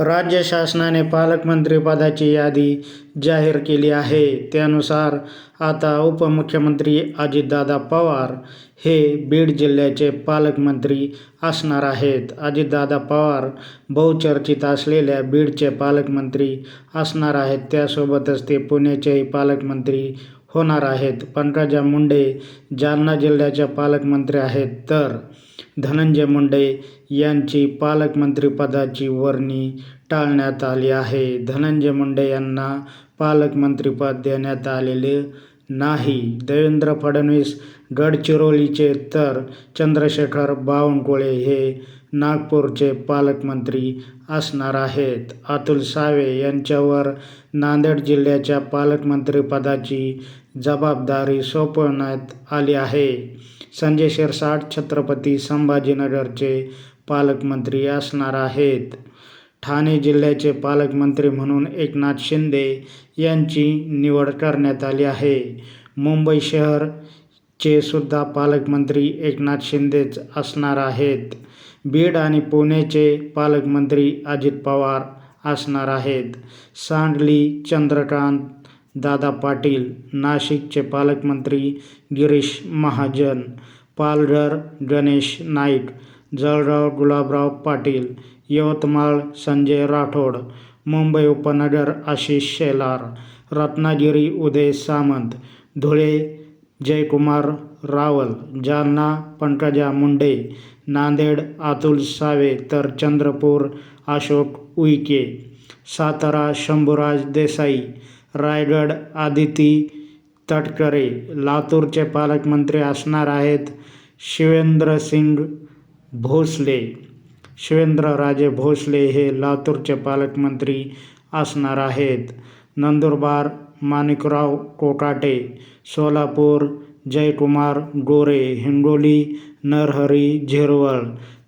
राज्य शासनाने पालकमंत्रीपदाची यादी जाहीर केली आहे. त्यानुसार आता उपमुख्यमंत्री अजितदादा पवार हे बीड जिल्ह्याचे पालकमंत्री असणार आहेत. अजितदादा पवार बहुचर्चित असलेल्या बीडचे पालकमंत्री असणार आहेत. त्यासोबतच ते पुण्याचेही पालकमंत्री होणार आहेत. पंकजा मुंडे जालना जिल्ह्याच्या पालकमंत्री आहेत. तर धनंजय मुंडे यांची पालकमंत्रीपदाची वर्णी टाळण्यात आली आहे. धनंजय मुंडे यांना पालकमंत्रीपद देण्यात आलेले नाही. देवेंद्र फडणवीस गडचिरोलीचे तर चंद्रशेखर बावनकुळे हे नागपूरचे पालकमंत्री असणार आहेत. अतुल सावे यांच्यावर नांदेड जिल्ह्याच्या पालकमंत्रीपदाची जबाबदारी सोपवण्यात आली आहे. संजय शिरसाट छत्रपती संभाजीनगरचे पालकमंत्री असणार आहेत. ठाणे जिल्ह्याचे पालकमंत्री म्हणून एकनाथ शिंदे यांची निवड करण्यात आली आहे. मुंबई शहरचे सुद्धा पालकमंत्री एकनाथ शिंदेच असणार आहेत. बीड आणि पुणेचे पालकमंत्री अजित पवार असणार आहेत. सांगली चंद्रकांत दादा पाटील नाशिकचे पालकमंत्री गिरीश महाजन पालघर गणेश नाईक जळगाव गुलाबराव पाटील यवतमाळ संजय राठोड मुंबई उपनगर आशिष शेलार रत्नागिरी उदय सामंत धुळे जयकुमार रावल जालना पंकजा मुंडे नांदेड अतुल सावे तर चंद्रपूर अशोक उईके सातारा शंभूराज देसाई रायगड आदिती तटकरे लातूरचे पालकमंत्री असणार आहेत शिवेंद्रसिंग भोसले. शिवेंद्रराजे भोसले हे लातूरचे पालकमंत्री असणार आहेत. नंदुरबार माणिकराव कोकाटे सोलापूर जयकुमार गोरे हिंगोली नरहरी झिरवळ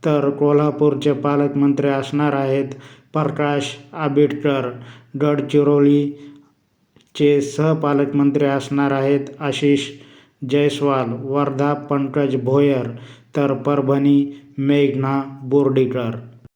तर कोल्हापूरचे पालकमंत्री असणार आहेत प्रकाश आंबेडकर. गडचिरोलीचे सहपालकमंत्री असणार आहेत आशिष जयस्वाल वर्धा पंकज भोयर तर परभणी मेघना बोर्डीकर